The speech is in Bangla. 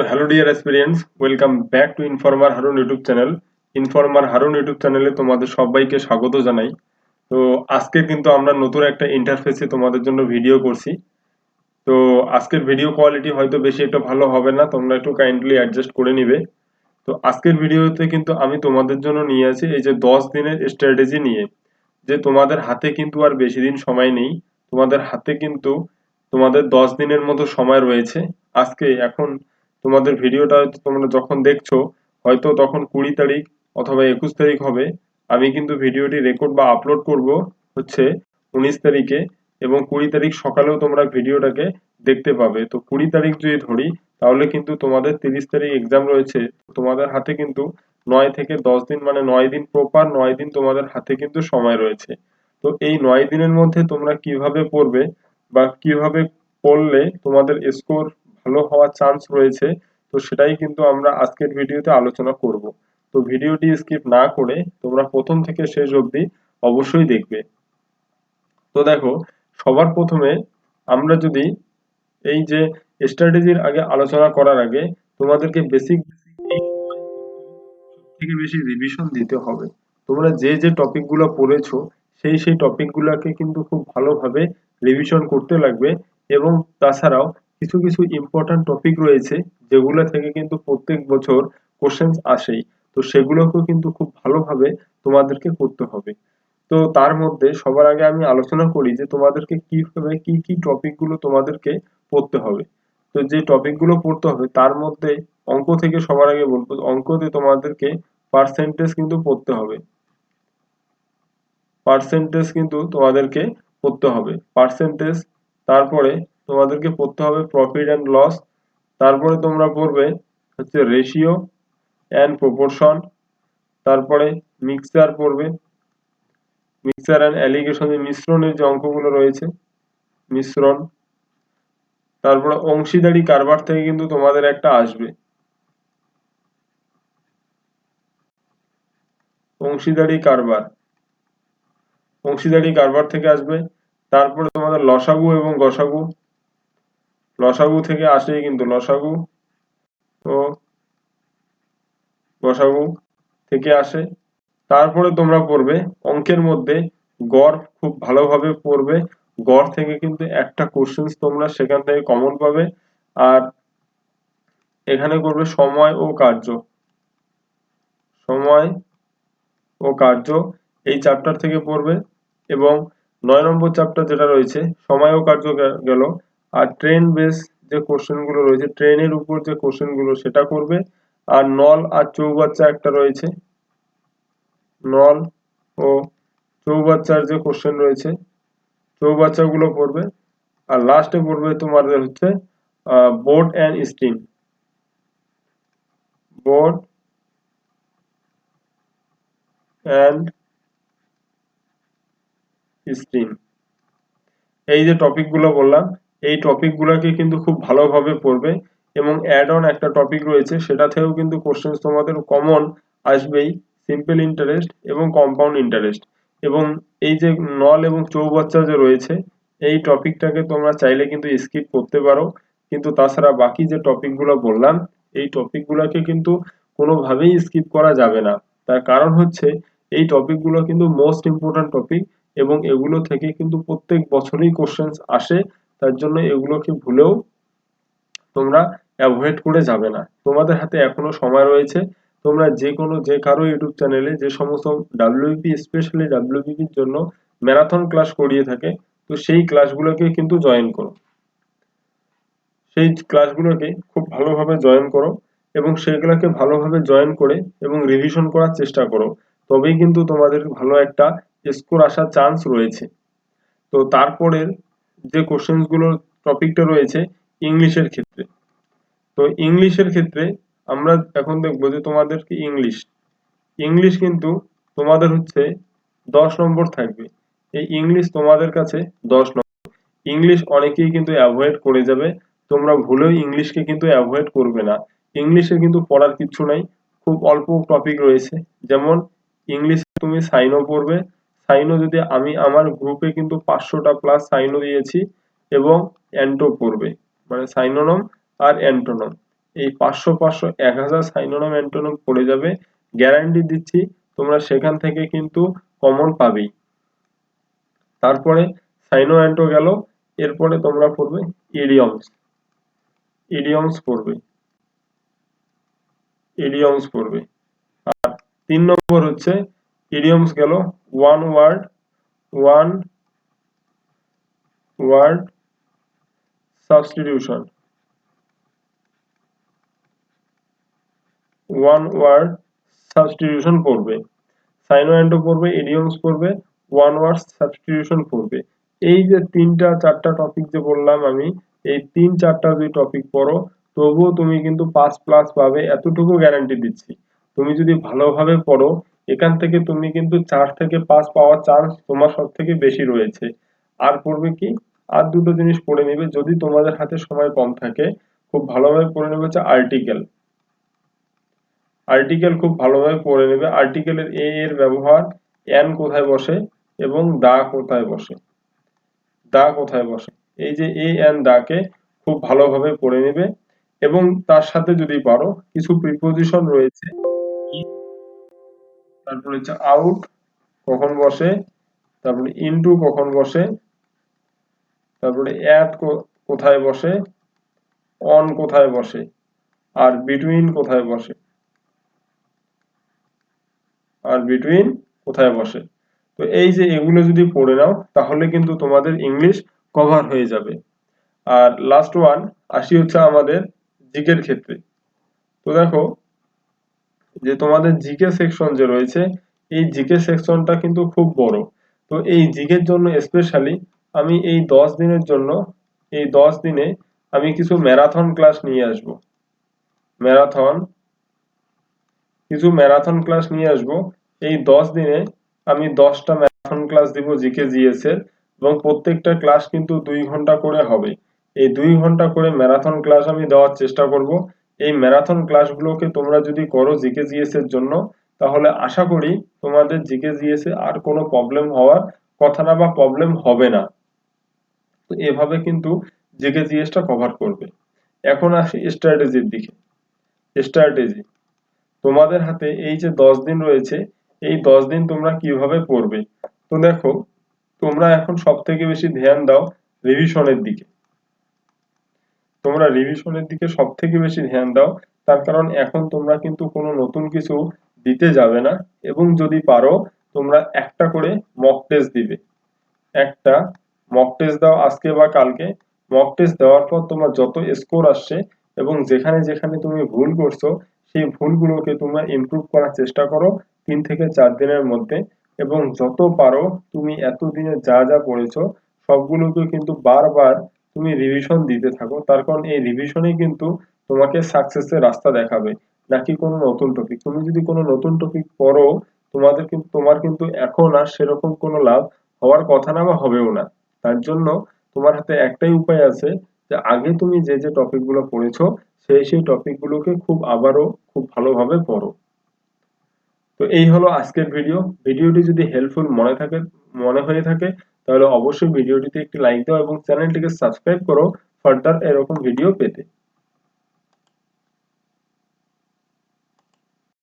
So hello dear aspirants, welcome back to Informer Harun YouTube channel. Informer Harun YouTube চ্যানেলে তোমাদের সবাইকে স্বাগত জানাই। তো আজকে কিন্তু আমরা নতুন একটা ইন্টারফেসে তোমাদের জন্য ভিডিও করছি। তো আজকের ভিডিও কোয়ালিটি হয়তো বেশি একটা ভালো হবে না তোমরা একটু কাইন্ডলি অ্যাডজাস্ট করে নিবে। তো আজকের ভিডিওতে কিন্তু আমি তোমাদের জন্য নিয়ে আছি এই যে দশ দিনের স্ট্র্যাটেজি নিয়ে। যে তোমাদের হাতে কিন্তু আর বেশি দিন সময় নেই। তোমাদের হাতে কিন্তু তোমাদের দশ দিনের মতো সময় রয়েছে। আজকে এখন তোমাদের ভিডিওটা তোমরা যখন দেখছ, হয়তো তখন কুড়ি তারিখ অথবা একুশ তারিখ হবে। আমি কিন্তু ভিডিওটি রেকর্ড বা আপলোড করব হচ্ছে উনিশ তারিখে এবং কুড়ি তারিখ সকালেও তোমরা ভিডিওটাকে দেখতে পাবে। তো কুড়ি তারিখ যদি ধরি, তাহলে কিন্তু তোমাদের তিরিশ তারিখ এক্সাম রয়েছে। তোমাদের হাতে কিন্তু নয় থেকে দশ দিন মানে নয় দিন প্রপার নয় দিন তোমাদের হাতে কিন্তু সময় রয়েছে। তো এই নয় দিনের মধ্যে তোমরা কীভাবে পড়বে বা কীভাবে পড়লে তোমাদের স্কোর ভালো হওয়ার চান্স রয়েছে, তো সেটাই কিন্তু আমরা আজকের ভিডিওতে আলোচনা করব। তো ভিডিওটি স্কিপ না করে তোমরা প্রথম থেকে শেষ অবধি অবশ্যই দেখবে। তো দেখো, সবার প্রথমে আমরা যদি এই যে স্ট্র্যাটেজির আগে আলোচনা করার আগে তোমাদেরকে বেসিক থেকে বেশি রিভিশন দিতে হবে। তোমরা যে যে টপিকগুলো পড়েছো, সেই সেই টপিকগুলোকে কিন্তু খুব ভালোভাবে রিভিশন করতে লাগবে এবং তাছাড়াও কিছু কিছু ইম্পর্ট্যান্ট টপিক রয়েছে, যেগুলো থেকে কিন্তু প্রত্যেক বছর কোশ্চেন্স আসেই। তো সেগুলোকেও কিন্তু খুব ভালোভাবে তোমাদেরকে করতে হবে। তো তার মধ্যে সবার আগে আমি আলোচনা করি যে তোমাদেরকে কীভাবে কি কি টপিকগুলো তোমাদেরকে পড়তে হবে। তো যে টপিকগুলো পড়তে হবে, তার মধ্যে অঙ্ক থেকে সবার আগে বলব, অঙ্কতে তোমাদেরকে পার্সেন্টেজ কিন্তু পড়তে হবে। পার্সেন্টেজ কিন্তু তোমাদেরকে পড়তে হবে। পার্সেন্টেজ তারপরে তোমাদেরকে পড়তে হবে প্রফিট অ্যান্ড লস তারপরে তোমরা পড়বে হচ্ছে রেশিও অ্যান্ড প্রপোর্শন তারপরে মিক্সার পড়বে। মিক্সার অ্যান্ড অ্যালিগেশনের মিশ্রণের যে অঙ্কগুলো রয়েছে, মিশ্রণ। তারপরে অংশীদারি কারবার থেকে কিন্তু তোমাদের একটা আসবে। অংশীদারি কারবার। অংশীদারি কারবার থেকে আসবে। তারপরে তোমাদের লসাগু এবং গসাগু। লসাগু থেকে আসে কিন্তু লসাগু। ও গসাগু থেকে আসে। তারপরে তোমরা পড়বে, অঙ্কের মধ্যে গড় খুব ভালোভাবে পড়বে। গড় থেকে কিন্তু একটা কোশ্চেন তোমরা সেখান থেকে কমন পাবে। আর এখানে করবে সময় ও কার্য। সময় ও কার্য এই চ্যাপ্টার থেকে পড়বে এবং নয় নম্বর চ্যাপ্টার যেটা রয়েছে, সময় ও কার্য গেল। আর ট্রেন বেস যে কোশ্চেনগুলো রয়েছে ট্রেনের উপর যে কোশ্চেনগুলো সেটা করবে। আর নল আর চৌবাচ্চা একটা রয়েছে। নল ও চৌবাচ্চার যে কোশ্চেন রয়েছে, চৌবাচ্চাগুলো পড়বে। আর লাস্টে পড়বে তোমাদের হচ্ছে boat and stream boat and stream এই যে টপিকগুলো বললাম এই টপিকগুলোকে কিন্তু খুব ভালোভাবে পড়বে এবং অ্যাড অন একটা টপিক রয়েছে সেটা থেকেও কিন্তু কোশ্চেন তোমাদের কমন আসবেই সিম্পল ইন্টারেস্ট এবং কম্পাউন্ড ইন্টারেস্ট এবং এই যে নল এবং চৌবাচ্চা যে রয়েছে, এই টপিকটাকে তোমরা চাইলে কিন্তু স্কিপ করতে পারো। কিন্তু তাছাড়া বাকি যে টপিকগুলো বললাম, এই টপিকগুলোকে কিন্তু কোনোভাবেই স্কিপ করা যাবে না। তার কারণ হচ্ছে, এই টপিকগুলো কিন্তু মোস্ট ইম্পর্ট্যান্ট টপিক এবং এগুলো থেকে কিন্তু প্রত্যেক বছরই কোশ্চেন্স আসে। তার জন্য এগুলোকে ভুলেও তোমরা অ্যাভয়েড করে যাবে না। তোমাদের হাতে এখনও সময় রয়েছে। তোমরা যে কোনো যে কারও ইউটিউব চ্যানেলে যে সমস্ত ডাব্লিউপি স্পেশালি ডাব্লিউপির জন্য ম্যারাথন ক্লাস করিয়ে থাকে, তো সেই ক্লাসগুলোকে কিন্তু জয়েন করো। সেই ক্লাসগুলোকে খুব ভালোভাবে জয়েন করো এবং সেইগুলোকে ভালোভাবে জয়েন করে এবং রিভিশন করার চেষ্টা করো। তবেই কিন্তু তোমাদের ভালো একটা স্কোর আসার চান্স রয়েছে। তো তারপরের যে কোশ্চেনগুলোর টপিকটা রয়েছে ইংলিশের ক্ষেত্রে। তো ইংলিশের ক্ষেত্রে আমরা এখন দেখব যে তোমাদেরকে ইংলিশ? ইংলিশ কিন্তু তোমাদের হচ্ছে দশ নম্বর থাকবে। এই ইংলিশ তোমাদের কাছে দশ নম্বর। ইংলিশ অনেকেই কিন্তু অ্যাভয়েড করে যাবে। তোমরা ভুলেও ইংলিশকে কিন্তু অ্যাভয়েড করবে না। ইংলিশে কিন্তু পড়ার কিছু নাই। খুব অল্প টপিক রয়েছে। যেমন ইংলিশে তুমি সাইনও পড়বে। সাইনও যদি আমি আমার গ্রুপে কিন্তু পাঁচশোটা প্লাস সাইনও দিয়েছি এবং অ্যান্টো পড়বে মানে সাইনোনম আর অ্যান্টোনম এই পাঁচশো পাঁচশো এক হাজার সাইনোনম অ্যান্টোনম পড়ে যাবে। গ্যারান্টি দিচ্ছি, তোমরা সেখান থেকে কিন্তু কমন পাবেই। তারপরে সাইনো অ্যান্টো গেল, এরপরে তোমরা পড়বে ইডিয়মস ইডিয়মস পড়বে। ইডিয়মস পড়বে। আর তিন নম্বর হচ্ছে ইডিয়মস গেল one word one word substitution one word substitution পড়বে সাইনো অ্যান্টো পড়বে ইডিয়মস পড়বে ওয়ান ওয়ার্ড সাবস্টিটিউশন পড়বে এই যে তিনটা, চারটা টপিক যে বললাম আমি, এই তিন, চারটা যদি টপিক পড়ো, তবুও তুমি কিন্তু পাঁচ প্লাস পাবে, এতটুকু গ্যারান্টি দিচ্ছি। তুমি যদি ভালোভাবে পড়ো এখান থেকে তুমি কিন্তু চার থেকে পাঁচ পাওয়ার চান্স তোমার সব থেকে বেশি রয়েছে। আর পড়বে কি? আর দুটো জিনিস পড়ে নেবে। যদি তোমাদের হাতে সময় কম থাকে, খুব ভালোভাবে পড়ে নেবে হচ্ছে আর্টিকেল আর্টিকেল খুব ভালোভাবে পড়ে নেবে। আর্টিকেলের এ এর ব্যবহার এন কোথায় বসে এবং দা কোথায় বসে? দা কোথায় বসে? এই যে এ এন দাকে খুব ভালোভাবে পড়ে নেবে। এবং তার সাথে যদি পারো, কিছু প্রিপোজিশন রয়েছে। তারপরে হচ্ছে আউট কখন বসে, তারপরে ইনটু কখন বসে, তারপরে অ্যাট কোথায় বসে অন কোথায় বসে, আর বিটুইন কোথায় বসে, আর বিটুইন কোথায় বসে। তো এই যে এগুলো যদি পড়ে নাও, তাহলে কিন্তু তোমাদের ইংলিশ কভার হয়ে যাবে। আর লাস্ট ওয়ান আসি হচ্ছে আমাদের জিকের ক্ষেত্রে। তো দেখো যে তোমাদের জিকে সেকশন যে রয়েছে, এই জিকে সেকশনটা কিন্তু খুব বড়। তো এই জিকের জন্য স্পেশালি আমি এই দশ দিনের জন্য, এই দশ দিনে আমি কিছু ম্যারাথন ক্লাস নিয়ে আসব। ম্যারাথন কিছু ম্যারাথন ক্লাস নিয়ে আসব। এই দশ দিনে আমি দশটা ম্যারাথন ক্লাস দিব জিকে, জিএস এর এবং প্রত্যেকটা ক্লাস কিন্তু দুই ঘণ্টা করে হবে। এই দুই ঘণ্টা করে ম্যারাথন ক্লাস আমি দেওয়ার চেষ্টা করব। এই ম্যারাথন ক্লাসগুলোকে তোমরা যদি করো জিকে জিএস এর জন্য, তাহলে আশা করি তোমাদের জিকে জিএস এ আর কোনো প্রবলেম হওয়ার কথা না বা প্রবলেম হবে না। তো এভাবে কিন্তু জিকে জিএসটা কভার করবে। এখন আসি স্ট্র্যাটেজির দিকে। স্ট্র্যাটেজি তোমাদের হাতে এই যে দশ দিন রয়েছে, এই দশ দিন তোমরা কীভাবে পড়বে তো দেখো, তোমরা এখন সব থেকে বেশি ধ্যান দাও রিভিশনের দিকে। তোমরা রিভিশনের দিকে সব থেকে বেশি ধ্যান দাও। তার কারণ এখন তোমরা কিন্তু কোনো নতুন কিছু দিতে যাবে না এবং যদি পারো, তোমরা একটা করে মক টেস্ট দিবে। একটা মক টেস্ট দাও আজকে বা কালকে। মক টেস্ট দেওয়ার পর তোমার যত স্কোর আসছে এবং যেখানে যেখানে তুমি ভুল করছ, সেই ভুলগুলোকে তোমরা ইমপ্রুভ করার চেষ্টা করো তিন থেকে চার দিনের মধ্যে এবং যত পারো, তুমি এতদিনে যা যা পড়েছো, সবগুলোকে কিন্তু বারবার তুমি রিভিশন দিতে থাকো। তার কারণ এই রিভিশনেই কিন্তু তোমাকে সাকসেসের রাস্তা দেখাবে, নাকি কোনো নতুন টপিক তুমি যদি কোনো নতুন টপিক পড়ো, তোমাদের কিন্তু তোমার কিন্তু এখন আর সেরকম কোনো লাভ হওয়ার কথা না বা হবেও না। তার জন্য তোমার হাতে একটাই উপায় আছে যে, আগে তুমি যে যে টপিকগুলো পড়েছো, সেই সেই টপিকগুলোকে খুব আবারও খুব ভালোভাবে পড়ো। তো এই হলো আজকের ভিডিও ভিডিওটি যদি হেল্পফুল মনে থাকে, মনে হয়ে থাকে তাহলে অবশ্যই ভিডিওটিতে একটি লাইক দাও এবং চ্যানেলটিকে সাবস্ক্রাইব করো ফার্দার এরকম ভিডিও পেতে।